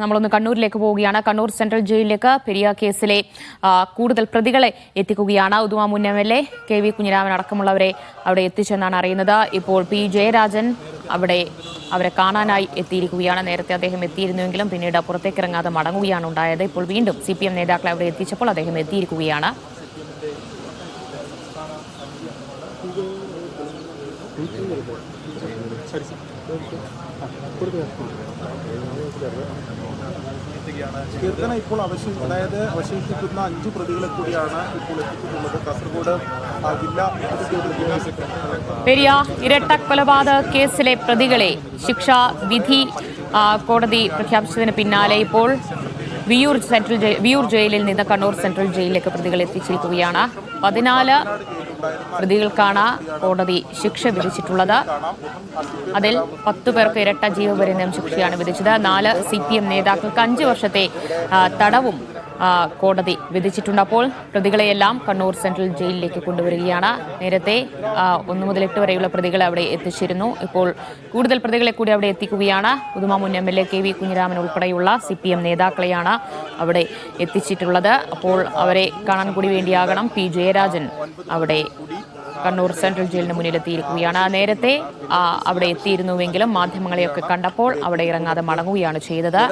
നമ്മളൊന്ന് കണ്ണൂരിലേക്ക് പോവുകയാണ്. കണ്ണൂർ സെൻട്രൽ ജയിലിലേക്ക് പെരിയ കേസിലെ കൂടുതൽ പ്രതികളെ എത്തിക്കുകയാണ്. ഉദുമ മുൻ M L A K V Kunhiraman അടക്കമുള്ളവരെ അവിടെ എത്തിച്ചെന്നാണ് അറിയുന്നത്. ഇപ്പോൾ പി ജയരാജൻ അവിടെ അവരെ കാണാനായി എത്തിയിരിക്കുകയാണ്. നേരത്തെ അദ്ദേഹം എത്തിയിരുന്നുവെങ്കിലും പിന്നീട് പുറത്തേക്ക് ഇറങ്ങാതെ മടങ്ങുകയാണ് ഉണ്ടായത്. ഇപ്പോൾ വീണ്ടും സി പി എം നേതാക്കളെ അവിടെ എത്തിച്ചപ്പോൾ അദ്ദേഹം എത്തിയിരിക്കുകയാണ്. കീർത്തന ഇപ്പോൾ അവശേഷി അതായത് അവശേഷിക്കുന്ന അഞ്ച് പ്രതികളെ കൂടിയാണ് ഇപ്പോൾ എത്തിച്ചിട്ടുള്ളത്. കാസർഗോഡ് പെരിയ ഇരട്ട കൊലപാതക കേസിലെ പ്രതികളെ ശിക്ഷാ വിധി കോടതി പ്രഖ്യാപിച്ചതിന് പിന്നാലെ ഇപ്പോൾ വിയൂർ സെൻട്രൽ വിയൂർ ജയിലിൽ നിന്ന് കണ്ണൂർ സെൻട്രൽ ജയിലിലേക്ക് പ്രതികൾ എത്തിച്ചിരിക്കുകയാണ്. പതിനാല് പ്രതികൾക്കാണ് കോടതി ശിക്ഷ വിധിച്ചിട്ടുള്ളത്. അതിൽ പത്തു പേർക്ക് ഇരട്ട ജീവപര്യന്തം ശിക്ഷയാണ് വിധിച്ചത്. നാല് സി പി എം നേതാക്കൾക്ക് അഞ്ച് വർഷത്തെ തടവും കോടതി വിധിച്ചിട്ടുണ്ട്. അപ്പോൾ പ്രതികളെയെല്ലാം കണ്ണൂർ സെൻട്രൽ ജയിലിലേക്ക് കൊണ്ടുവരികയാണ്. നേരത്തെ ഒന്ന് മുതൽ എട്ട് വരെയുള്ള പ്രതികളെ അവിടെ എത്തിച്ചിരുന്നു. ഇപ്പോൾ കൂടുതൽ പ്രതികളെ കൂടി അവിടെ എത്തിക്കുകയാണ്. പുതുമ മുൻ M L A K V Kunhiraman ഉൾപ്പെടെയുള്ള സി പി എം നേതാക്കളെയാണ് അവിടെ എത്തിച്ചിട്ടുള്ളത്. അപ്പോൾ അവരെ കാണാൻ കൂടി വേണ്ടിയാകണം. പി. ജയരാജൻ അവിടെ കണ്ണൂർ സെൻട്രൽ ജയിലിന് മുന്നിലെത്തിയിരിക്കുകയാണ്. നേരത്തെ അവിടെ എത്തിയിരുന്നുവെങ്കിലും മാധ്യമങ്ങളെയൊക്കെ കണ്ടപ്പോൾ അവിടെ ഇറങ്ങാതെ മടങ്ങുകയാണ് ചെയ്തത്.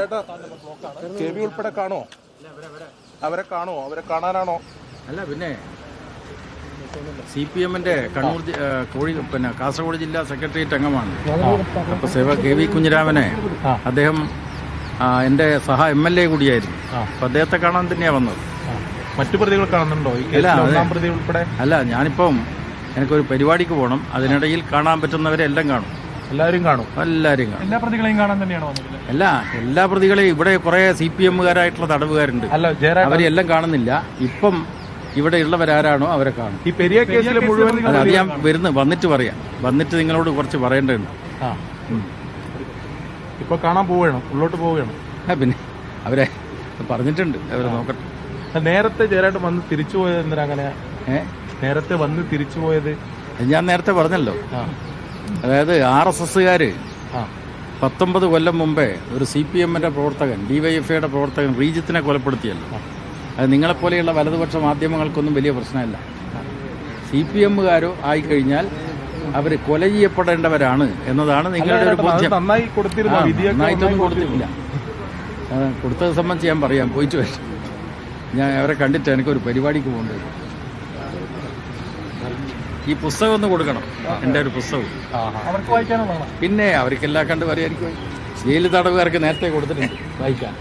ഉൾപ്പെടെ കാണോ അവരെ കാണോ അവരെ കാണാനാണോ? അല്ല പിന്നെ സി പി എമ്മിന്റെ കണ്ണൂർ കോഴി പിന്നെ കാസർഗോഡ് ജില്ലാ സെക്രട്ടേറിയറ്റ് അംഗമാണ് അപ്പൊ സേവ കെ വി കുഞ്ഞിരാമനെ അദ്ദേഹം എന്റെ സഹ എം എൽ എ കൂടിയായിരുന്നു. അപ്പൊ അദ്ദേഹത്തെ കാണാൻ തന്നെയാ വന്നത്. മറ്റു പ്രതികൾ കാണുന്നുണ്ടോ? അല്ല ഞാനിപ്പം എനിക്കൊരു പരിപാടിക്ക് പോകണം അതിനിടയിൽ കാണാൻ പറ്റുന്നവരെ എല്ലാം കാണും. എല്ലാവരും കാണും. എല്ലാവരും കാണും. എല്ലാ പ്രതികളെയും കാണാൻ തന്നെയാണ് വന്നത് അല്ല എല്ലാ പ്രതികളെയും ഇവിടെ കുറെ സി പി എമ്മുകാരായിട്ടുള്ള തടവുകാരുണ്ട്. അവരെല്ലാം കാണുന്നില്ല. ഇപ്പം ഇവിടെ ഉള്ളവരാരാണോ അവരെ കാണും. ഈ പെരിയ കേസിലെ മുഴുവൻ അത് ഞാൻ വരുന്ന വന്നിട്ട് പറയാം. വന്നിട്ട് നിങ്ങളോട് കുറച്ച് പറയേണ്ടതുണ്ട്. ആ. ഇപ്പൊ കാണാൻ പോവുകയാണ് ഉള്ളോട്ട് പോവുകയാണ്. ആ, പിന്നെ അവരെ പറഞ്ഞിട്ടുണ്ട് അവരെ നോക്കട്ടെ. നേരത്തെ ജയരായിട്ട് വന്ന് തിരിച്ചു പോയത് എന്തിനാ അങ്ങനെ നേരത്തെ വന്ന് തിരിച്ചു പോയത്? ഞാൻ നേരത്തെ പറഞ്ഞല്ലോ. ആ. അതായത് ആർ എസ് എസ്സുകാർ പത്തൊമ്പത് കൊല്ലം മുമ്പേ ഒരു സി പി എമ്മിന്റെ പ്രവർത്തകൻ ഡിവൈഎഫ്ഐയുടെ പ്രവർത്തകൻ റീജിത്തിനെ കൊലപ്പെടുത്തിയല്ലോ. അത് നിങ്ങളെപ്പോലെയുള്ള വലതുപക്ഷ മാധ്യമങ്ങൾക്കൊന്നും വലിയ പ്രശ്നമല്ല. സി പി എമ്മുകാരോ ആയിക്കഴിഞ്ഞാൽ അവർ കൊല ചെയ്യപ്പെടേണ്ടവരാണ് എന്നതാണ് നിങ്ങളുടെ ഒരു ബോധ്യം. നന്നായി കൊടുത്തിരുന്നു കൊടുത്തിട്ടില്ല. കൊടുത്തത് സംബന്ധിച്ച് ഞാൻ പറയാം പോയിട്ട് വരാം. ഞാൻ അവരെ കണ്ടിട്ട് എനിക്കൊരു പരിപാടിക്ക് പോകേണ്ടി വരും. ഈ പുസ്തകം ഒന്ന് കൊടുക്കണം. എന്റെ ഒരു പുസ്തകം. അവർക്ക് വായിക്കാനുള്ളതാണ്. പിന്നെ അവർക്കെല്ലാം കണ്ട് പറയാൻ ജയിൽ തടവുകാർക്ക് നേരത്തെ കൊടുത്തിട്ടുണ്ട്. വായിക്കാൻ.